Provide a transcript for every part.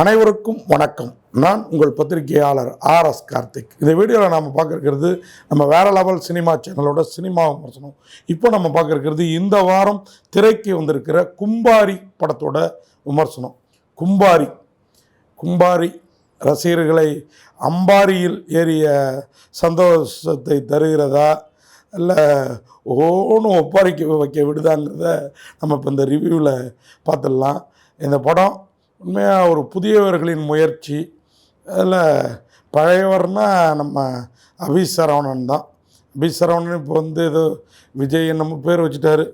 அனைவருக்கும் வணக்கம். நான் உங்கள் பத்திரிகையாளர் ஆர் எஸ் கார்த்திக். இந்த வீடியோவில் நாம் பார்க்குறது நம்ம வேற லெவல் சினிமா சேனலோட சினிமா விமர்சனம். இப்போ நம்ம பார்க்குறது இந்த வாரம் திரைக்கு வந்திருக்கிற கும்பாரி படத்தோட விமர்சனம். கும்பாரி. கும்பாரி ரசிகர்களை அம்பாரியில் ஏறிய சந்தோஷத்தை தருகிறதா? இல்லை ஒவ்வொன்றும் ஒப்பாரிக்க வைக்க விடுதாங்கிறத நம்ம இப்போ இந்த ரிவ்யூவில் பார்த்துடலாம். இந்த படம் உண்மையாக ஒரு புதியவர்களின் முயற்சி. அதில் பழையவர்னா நம்ம அபி சரவணன் தான். அபி சரவணன் இப்போ வந்து ஏதோ விஜய் நம்ம பேர் வச்சுட்டாரு.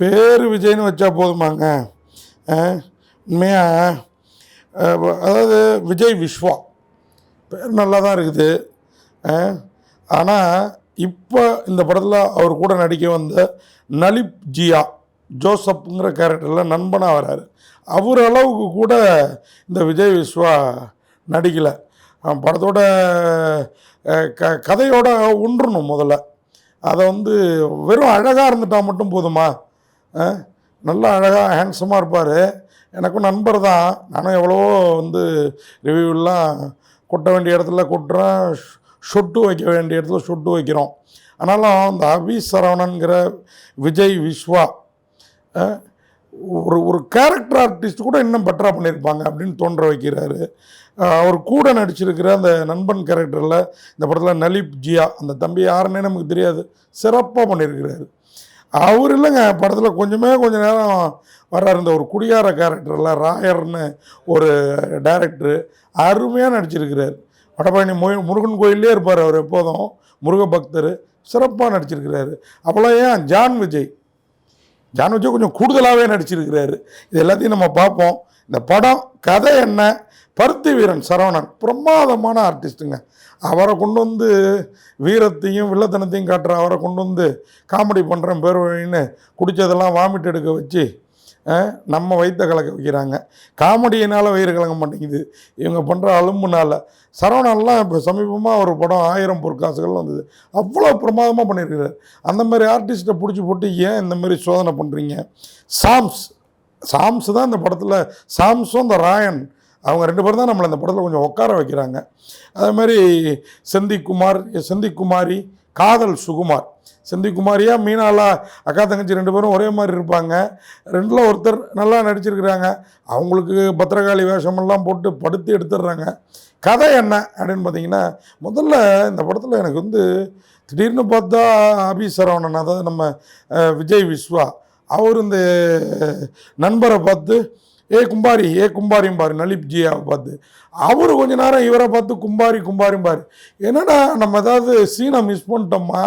பேர் விஜய்னு வச்சா போதுமாங்க. உண்மையாக அதாவது விஜய் விஸ்வா. பேர் நல்லா தான் இருக்குது ஆனால் இப்போ இந்த படத்தில் அவர் கூட நடிக்க வந்த நலிப் ஜியா. ஜோசப்ங்கிற கேரக்டரில் நண்பனாக வராரு. அவர் அளவுக்கு கூட இந்த விஜய் விஸ்வா நடிக்கலை. படத்தோட க கதையோட ஒன்றணும் முதல்ல. அதை வந்து வெறும் அழகாக இருந்துட்டால் மட்டும் போதுமா? நல்லா அழகாக ஹேண்ட்ஸமாக இருப்பார். எனக்கும் நண்பர் தான். நானும் எவ்வளவோ வந்து ரிவ்யூலாம் கொட்ட வேண்டிய இடத்துல கொட்டுறேன். ஷொட்டு வைக்க வேண்டிய இடத்துல ஷொட்டு வைக்கிறோம். ஆனாலும் அந்த அபி சரவணன்கிற விஜய் விஸ்வா ஒரு ஒரு கேரக்டர் ஆர்டிஸ்ட் கூட இன்னும் பெட்டராக பண்ணியிருப்பாங்க அப்படின்னு தோன்ற வைக்கிறாரு. அவர் கூட நடிச்சிருக்கிற அந்த நண்பன் கேரக்டரில் இந்த படத்தில் நலீப் ஜியா அந்த தம்பி யாருன்னே நமக்கு தெரியாது. சிறப்பாக பண்ணியிருக்கிறாரு. அவர் இல்லைங்க படத்தில் கொஞ்சமே கொஞ்ச நேரம் வர்றாரு. இந்த ஒரு குடியார கேரக்டரில் ராயர்னு ஒரு டைரக்டர் அருமையாக நடிச்சிருக்கிறார். வடபழனி மொய் முருகன் கோயிலே இருப்பார் அவர் எப்போதும். முருக பக்தர் சிறப்பாக நடிச்சிருக்கிறாரு. அப்போல்லாம் ஏன் ஜான் விஜய்? ஜான் விஜய் கொஞ்சம் கூடுதலாகவே நடிச்சிருக்கிறாரு. இது எல்லாத்தையும் நம்ம பார்ப்போம். இந்த படம் கதை என்ன? பருத்தி வீரன் சரவணன் பிரமாதமான ஆர்டிஸ்ட்டுங்க அவரை கொண்டு வந்து வீரத்தையும் வில்லத்தனத்தையும் காட்டுற அவரை கொண்டு வந்து காமெடி பண்ணுறேன் பேர் வழின்னு குடித்ததெல்லாம் வாமிட் எடுக்க வச்சு நம்ம வயிற்ற கலக்க வைக்கிறாங்க. காமெடியினால் வயிறு கலங்க மாட்டேங்குது. இவங்க பண்ணுற அலும்புனால். சரவணன்லாம் இப்போ சமீபமாக ஒரு படம் ஆயிரம் பொற்காசுகள் வந்தது. அவ்வளோ பிரமாதமாக பண்ணியிருக்கிறார் அந்த மாதிரி ஆர்டிஸ்ட்டை பிடிச்சி போட்டு ஏன் இந்த மாதிரி சோதனை பண்ணுறீங்க சாம்ஸ். சாம்ஸ் தான் இந்த படத்தில் சாம்ஸும் இந்த ராயன். அவங்க ரெண்டு பேரும் தான் நம்மளை இந்த படத்தில் கொஞ்சம் உட்கார வைக்கிறாங்க. அதே மாதிரி செந்திக்குமார் செந்திக்குமாரி காதல் சுகுமார். செந்திக்குமாரியா மீனாலா அக்கா தங்கச்சி ரெண்டு பேரும் ஒரே மாதிரி இருப்பாங்க. ரெண்டில் ஒருத்தர் நல்லா நடிச்சிருக்கிறாங்க. அவங்களுக்கு பத்திரகாளி வேஷமெல்லாம் போட்டு படுத்து எடுத்துடுறாங்க. கதை என்ன அப்படின்னு பார்த்தீங்கன்னா முதல்ல இந்த படத்தில் எனக்கு வந்து திடீர்னு பார்த்தா அபி சரவணன் அதாவது நம்ம விஜய் விஸ்வா அவர் இந்த நண்பரை பார்த்து ஏ கும்பாரி ஏ கும்பாரிம்பாரு நலிப் ஜியாவை பார்த்து. அவர் கொஞ்ச நேரம் இவரை பார்த்து கும்பாரி கும்பாரிம்பாரு என்னடா நம்ம ஏதாவது சீனை மிஸ் பண்ணிட்டோமா?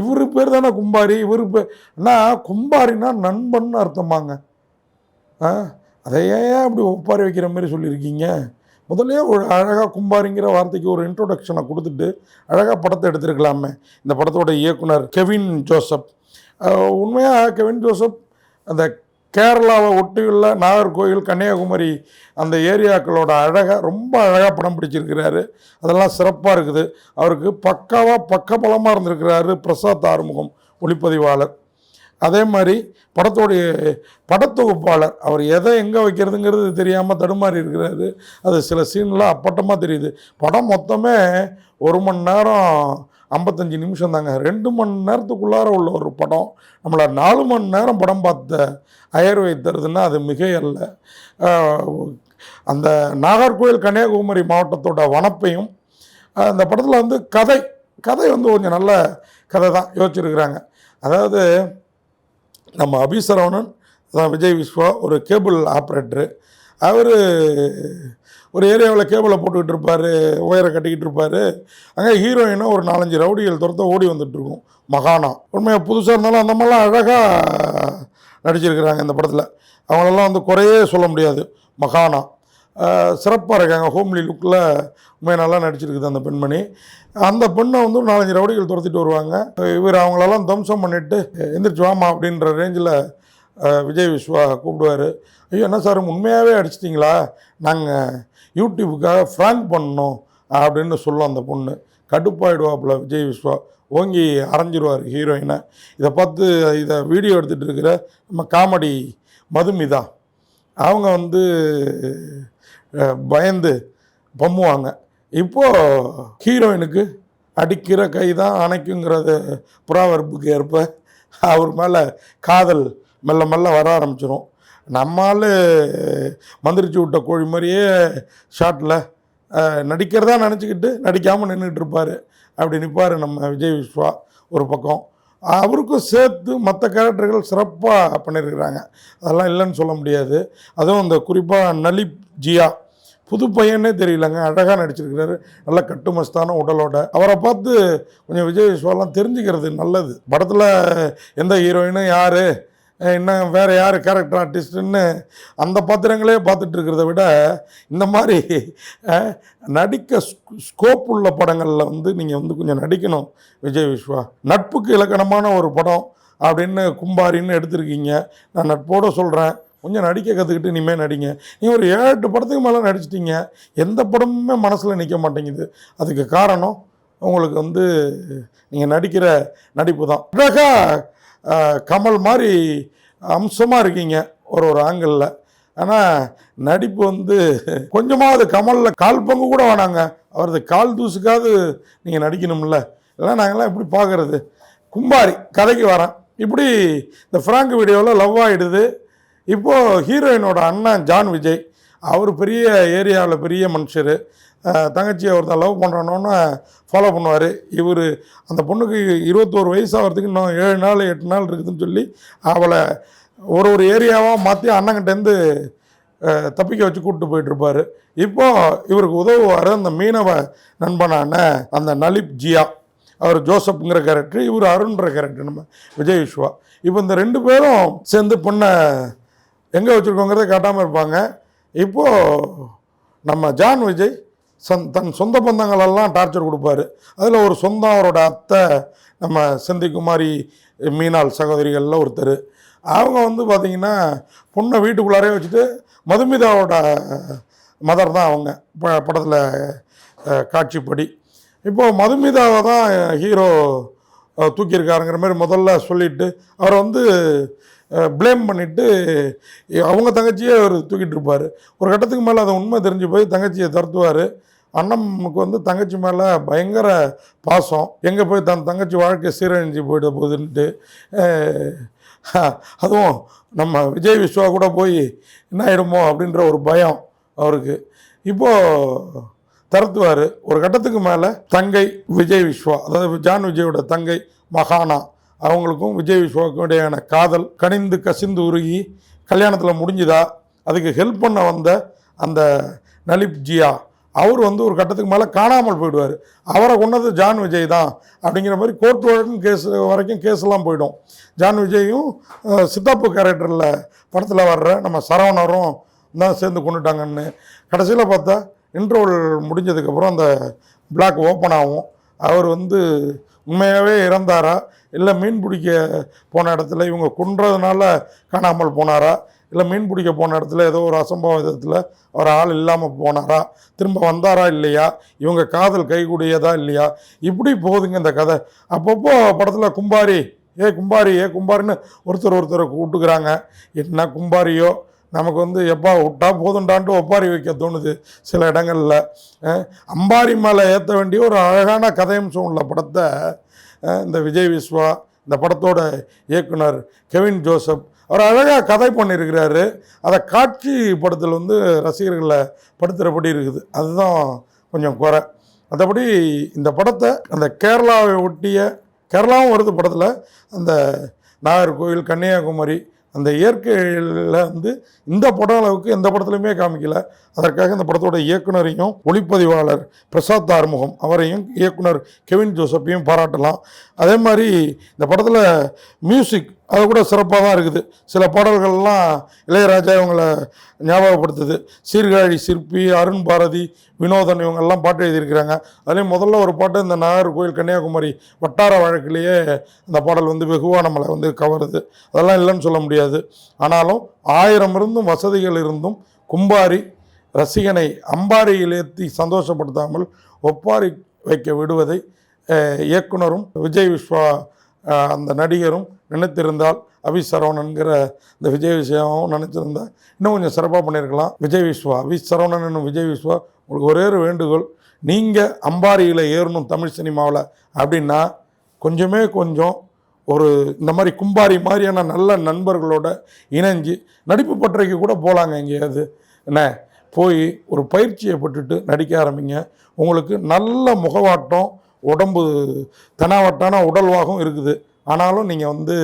இவர் பேர் தானே கும்பாரி இவர் பேர் அண்ணா கும்பாரினா நண்பன் அர்த்தமாங்க. ஆ அதை ஏன் அப்படி ஒப்பாரி வைக்கிற மாதிரி சொல்லியிருக்கீங்க? முதல்ல ஒரு அழகாக கும்பாரிங்கிற வார்த்தைக்கு ஒரு இன்ட்ரோடக்ஷனை கொடுத்துட்டு அழகாக படத்தை எடுத்திருக்கலாமே. இந்த படத்தோட இயக்குனர் கெவின் ஜோசப். உண்மையாக கெவின் ஜோசப்? அந்த கேரளாவை ஒட்டியுள்ள நாகர்கோவில் கன்னியாகுமரி அந்த ஏரியாக்களோட அழகை ரொம்ப அழகாக படம் பிடிச்சிருக்கிறாரு. அதெல்லாம் சிறப்பாக இருக்குது. அவருக்கு பக்காவாக பக்கபலமாக இருந்திருக்கிறாரு பிரசாத் ஆறுமுகம் ஒளிப்பதிவாளர். அதே மாதிரி படத்தோடைய படத்தொகுப்பாளர் அவர் எதை எங்கே வைக்கிறதுங்கிறது தெரியாமல் தடுமாறி இருக்கிறாரு. அது சில சீன்லாம் அப்பட்டமாக தெரியுது. படம் மொத்தமே ஒரு மணி நேரம் ஐம்பத்தஞ்சு நிமிஷம் தாங்க ரெண்டு மணி நேரத்துக்குள்ளார உள்ள ஒரு படம். நம்மளை நாலு மணி நேரம் படம் பார்த்த அயர் வைத்தருதுன்னா அது மிகையல்ல. அல்ல அந்த நாகர்கோவில் கன்னியாகுமரி மாவட்டத்தோட வனப்பையும் அந்த படத்தில் வந்து கதை கதை வந்து கொஞ்சம் நல்ல கதை தான் யோசிச்சிருக்கிறாங்க. அதாவது நம்ம அபிசரவணன் விஜய் விஸ்வா ஒரு கேபிள் ஆப்ரேட்டரு. அவர் ஒரு ஏரியாவில் கேபிளை போட்டுக்கிட்டு இருப்பார் ஒயரை கட்டிக்கிட்டு இருப்பார். அங்கே ஹீரோயினும் ஒரு நாலஞ்சு ரவுடிகள் துரத்த ஓடி வந்துட்டுருக்கும். மகானா. உண்மையாக புதுசாக இருந்தாலும் அந்த மாதிரிலாம் அழகாக நடிச்சிருக்கிறாங்க இந்த படத்தில். அவங்களெல்லாம் வந்து குறையே சொல்ல முடியாது. மகானா. சிறப்பாக இருக்காங்க. ஹோம்லி லுக்கில் உண்மையாக நல்லா நடிச்சிருக்குது அந்த பெண்மணி. அந்த பெண்ணை வந்து ஒரு நாலஞ்சு ரவுடிகள் துரத்திட்டு வருவாங்க. இவர் அவங்களெல்லாம் தம்சம் பண்ணிவிட்டு எந்திரிச்சு வாமா அப்படின்ற ரேஞ்சில் விஜய் விஸ்வா கூப்பிடுவார். ஐயோ என்ன சார் உண்மையாகவே அடிச்சிட்டிங்களா? நாங்கள் யூடியூப்புக்காக ஃப்ராங்க் பண்ணோம் அப்படின்னு சொல்லும் அந்த பொண்ணு. கடுப்பாயிடுவாப்புல விஜய் விஸ்வா. ஓங்கி அரைஞ்சிருவார் ஹீரோயினை. இதை பார்த்து இதை வீடியோ எடுத்துகிட்டு இருக்கிற நம்ம காமெடி மதுமிதா. அவங்க வந்து பயந்து பம்முவாங்க. இப்போது ஹீரோயினுக்கு அடிக்கிற கை தான் அணைக்குங்கிறது புறாவரப்புக்கு ஏற்ப அவர் மேலே காதல் மெல்ல மெல்ல வர ஆரம்பிச்சிடும் நம்மால் மந்திரிச்சு விட்ட கோழி மாதிரியே ஷாட்டில் நடிக்கிறதா நினச்சிக்கிட்டு நடிக்காமல் நின்றுட்டு இருப்பார். அப்படி நிற்பார் நம்ம விஜய் விஸ்வா ஒரு பக்கம். அவருக்கும் சேர்த்து மற்ற கேரக்டர்கள் சிறப்பாக பண்ணியிருக்கிறாங்க அதெல்லாம் இல்லைன்னு சொல்ல முடியாது. அதுவும் இந்த குறிப்பாக நலிப் ஜியா புது பையனே தெரியலங்க. அழகாக நடிச்சிருக்கிறாரு. நல்ல கட்டுமஸ்தான உடலோட. அவரை பார்த்து கொஞ்சம் விஜய் விஸ்வாலாம் தெரிஞ்சுக்கிறது நல்லது. படத்தில் எந்த ஹீரோயினும் யார்? என்ன வேறு யார் கேரக்டர் ஆர்டிஸ்ட்டுன்னு அந்த பாத்திரங்களே பார்த்துட்ருக்கிறத விட இந்த மாதிரி நடிக்க ஸ்கோப் உள்ள படங்களில் வந்து நீங்கள் வந்து கொஞ்சம் நடிக்கணும் விஜய் விஸ்வா. நட்புக்கு இலக்கணமான ஒரு படம் அப்படின்னு கும்பாரின்னு எடுத்திருக்கீங்க. நான் நட்போடு சொல்கிறேன் கொஞ்சம் நடிக்க கற்றுக்கிட்டு இனிமேல் நடிங்க. நீங்கள் ஒரு ஏழு எட்டு படத்துக்கு மேலே நடிச்சிட்டிங்க. எந்த படமுமே மனசில் நிற்க மாட்டேங்குது. அதுக்கு காரணம் உங்களுக்கு வந்து நீங்கள் நடிக்கிற நடிப்பு தான். அழகாக கமல் மாதிரி அம்சமாக இருக்கீங்க ஒரு ஒரு ஆங்கிளில் ஆனால் நடிப்பு வந்து கொஞ்சமாவது கமலில் கால் பங்கு கூட வேணாங்க. அவரது கால் தூசுக்காவது நீங்கள் நடிக்கணும்ல. இல்லைன்னா நாங்கள்லாம் எப்படி பார்க்குறது. கும்பாரி கதைக்கு வரேன். இப்படி இந்த ஃப்ராங்க் வீடியோவில் லவ் ஆகிடுது இப்போது ஹீரோயினோட அண்ணன் ஜான் விஜய் அவர் பெரிய ஏரியாவில் பெரிய மனுஷர். தங்கச்சியை ஒருத்தன் லவ் பண்ணுறானோன்னு ஃபாலோ பண்ணுவார். இவர் அந்த பொண்ணுக்கு இருபத்தோரு வயசு ஆகிறதுக்கு இன்னும் ஏழு நாள் எட்டு நாள் இருக்குதுன்னு சொல்லி அவளை ஒரு ஒரு ஏரியாவாக மாற்றி அண்ணங்கிட்டேருந்து தப்பிக்க வச்சு கூப்பிட்டு போயிட்டுருப்பார் இப்போ இவருக்கு உதவுவார் அந்த மீனவ நண்பனான அந்த நலிப் ஜியா. அவர் ஜோசப்ங்கிற கேரக்டர் இவர் அருண்ன்ற கேரக்டர் நம்ம விஜய் விஸ்வா. இப்போ இந்த ரெண்டு பேரும் சேர்ந்து பொண்ணை எங்கே வச்சுருக்கோங்கிறத காட்டாமல் இருப்பாங்க. இப்போது நம்ம ஜான் விஜய் சந் தன் சொந்த பந்தங்களெல்லாம் டார்ச்சர் கொடுப்பாரு. அதில் ஒரு சொந்தம் அவரோட அத்தை நம்ம செந்திக்குமாரி மீனாள் சகோதரிகளில் ஒருத்தர். அவங்க வந்து பார்த்திங்கன்னா பொண்ணை வீட்டுக்குள்ளாரே வச்சுட்டு மதுமிதாவோட மதர் தான் அவங்க. ப படத்தில் காட்சிப்படி. இப்போது மதுமிதாவை தான் ஹீரோ தூக்கியிருக்காருங்கிற மாதிரி முதல்ல சொல்லிட்டு அவர் வந்து ப்ளேம் பண்ணிவிட்டு அவங்க தங்கச்சியே அவர் தூக்கிட்டு இருப்பார். ஒரு கட்டத்துக்கு மேலே அதை உண்மை தெரிஞ்சு போய் தங்கச்சியை தருத்துவார். அண்ணனுக்கு வந்து தங்கச்சி மேலே பயங்கர பாசம். எங்கே போய் தன் தங்கச்சி வாழ்க்கை சீரழிஞ்சு போயிட போகுதுன்ட்டு அதுவும் நம்ம விஜய் விஸ்வா கூட போய் என்ன ஆகிடுமோ அப்படின்ற ஒரு பயம் அவருக்கு. இப்போது தரத்துவார். ஒரு கட்டத்துக்கு மேலே தங்கை விஜய் விஸ்வா அதாவது ஜான் விஜயோட தங்கை மகானா அவங்களுக்கும் விஜய் விஸ்வாவுக்கும் இடையான காதல் கனிந்து கசிந்து உருகி கல்யாணத்தில் முடிஞ்சுதா? அதுக்கு ஹெல்ப் பண்ண வந்த அந்த நலிப் ஜியா அவர் வந்து ஒரு கட்டத்துக்கு மேலே காணாமல் போயிடுவார். அவரை கொண்டது ஜான் விஜய் தான் அப்படிங்கிற மாதிரி கோர்ட் கேஸ் வரைக்கும் கேஸ்லாம் போயிடும். ஜான் விஜயும் அஹ், சித்தாப்பு கேரக்டரில் படத்தில் வர்ற நம்ம சரவணரும் தான் சேர்ந்து கொண்டுட்டாங்கன்னு கடைசியில் பார்த்தா இன்டர்வல் முடிஞ்சதுக்கப்புறம் அந்த பிளாக் ஓப்பன் ஆகும். அவர் வந்து உண்மையாகவே இறந்தாரா? இல்லை மீன் பிடிக்க போன இடத்துல இவங்க கொன்றதுனால காணாமல் போனாரா? இல்லை மீன் பிடிக்க போன இடத்துல ஏதோ ஒரு அசம்பவ விதத்தில் அவர் ஆள் இல்லாமல் போனாரா? திரும்ப வந்தாரா இல்லையா? இவங்க காதல் கைகூடியதா இல்லையா? இப்படி போகுதுங்க இந்த கதை. அப்பப்போ படத்தில் கும்பாரி ஏ கும்பாரி ஏ கும்பாரின்னு ஒருத்தர் ஒருத்தரை கூப்பிட்டுக்கிறாங்க. என்ன கும்பாரியோ? நமக்கு வந்து எப்பா விட்டா போதுண்டான்ட்டு ஒப்பாரி வைக்க தோணுது சில இடங்களில். அம்பாரி மேலே ஏற்ற வேண்டிய ஒரு அழகான கதையம்சம் உள்ள படத்தை இந்த விஜய் விஸ்வா இந்த படத்தோட இயக்குனர் கெவின் ஜோசப் அவர் அழகாக கதை பண்ணியிருக்கிறாரு. அதை காட்சி படத்தில் வந்து ரசிகர்களை படுத்துகிறபடி இருக்குது. அதுதான் கொஞ்சம் குறை. மற்றபடி இந்த படத்தை அந்த கேரளாவை ஒட்டிய கேரளாவும் வருது படத்தில். அந்த நாகர்கோவில் கன்னியாகுமரி அந்த இயற்கையில் வந்து இந்த படம் அளவுக்கு எந்த படத்துலையுமே காமிக்கல. அதற்காக இந்த படத்தோட இயக்குனரையும் ஒளிப்பதிவாளர் பிரசாத் ஆறுமுகம் அவரையும் இயக்குனர் கெவின் ஜோசப்பையும் பாராட்டலாம். அதே மாதிரி இந்த படத்தில் மியூசிக் அது கூட சிறப்பாக தான் இருக்குது. சில பாடல்கள்லாம் இளையராஜா இவங்களை ஞாபகப்படுத்துது. சீர்காழி சிற்பி அருண் பாரதி வினோதன் இவங்கெல்லாம் பாட்டு எழுதியிருக்கிறாங்க. அதுலேயும் முதல்ல ஒரு பாட்டு இந்த நாகர்கோவில் கன்னியாகுமரி வட்டார வழக்கிலேயே அந்த பாடல் வந்து வெகுவாக நம்மளை வந்து கவருது. அதெல்லாம் இல்லைன்னு சொல்ல முடியாது. ஆனாலும் ஆயிரம் இருந்தும் வசதிகள் இருந்தும் கும்பாரி ரசிகனை அம்பாரியில் ஏற்றி சந்தோஷப்படுத்தாமல் ஒப்பாரி வைக்க விடுவதை இயக்குனரும் விஜய் விஸ்வா அந்த நடிகரும் நினைத்திருந்தால் அவி சரவணன்கிற இந்த விஜய் விஸ்வாவும் நினச்சிருந்தா இன்னும் கொஞ்சம் சிறப்பாக பண்ணியிருக்கலாம். விஜய் விஸ்வா வி சரவணன் என்னும் விஜய் விஸ்வா உங்களுக்கு ஒரே ஒரு வேண்டுகோள் நீங்கள் அம்பாரியில் ஏறணும் தமிழ் சினிமாவில் அப்படின்னா கொஞ்சமே கொஞ்சம் ஒரு இந்த மாதிரி கும்பாரி மாதிரியான நல்ல நண்பர்களோட இணைஞ்சு நடிப்பு பட்டறைக்கு கூட போகலாங்க எங்கேயாவது. என்ன? போய் ஒரு பயிற்சியை பட்டுட்டு நடிக்க ஆரம்பிங்க. உங்களுக்கு நல்ல முகவாட்டம் உடம்பு தெனாவட்டான உடல்வாகம் இருக்குது. ஆனாலும் நீங்கள் வந்து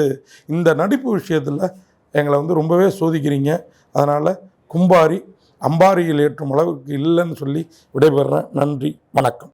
இந்த நடிப்பு விஷயத்தில் எங்களை வந்து ரொம்பவே சோதிக்கிறீங்க. அதனால் கும்பாரி அம்பாரியில் ஏற்றும் அளவுக்கு இல்லைன்னு சொல்லி விடைபெறுறேன். நன்றி வணக்கம்.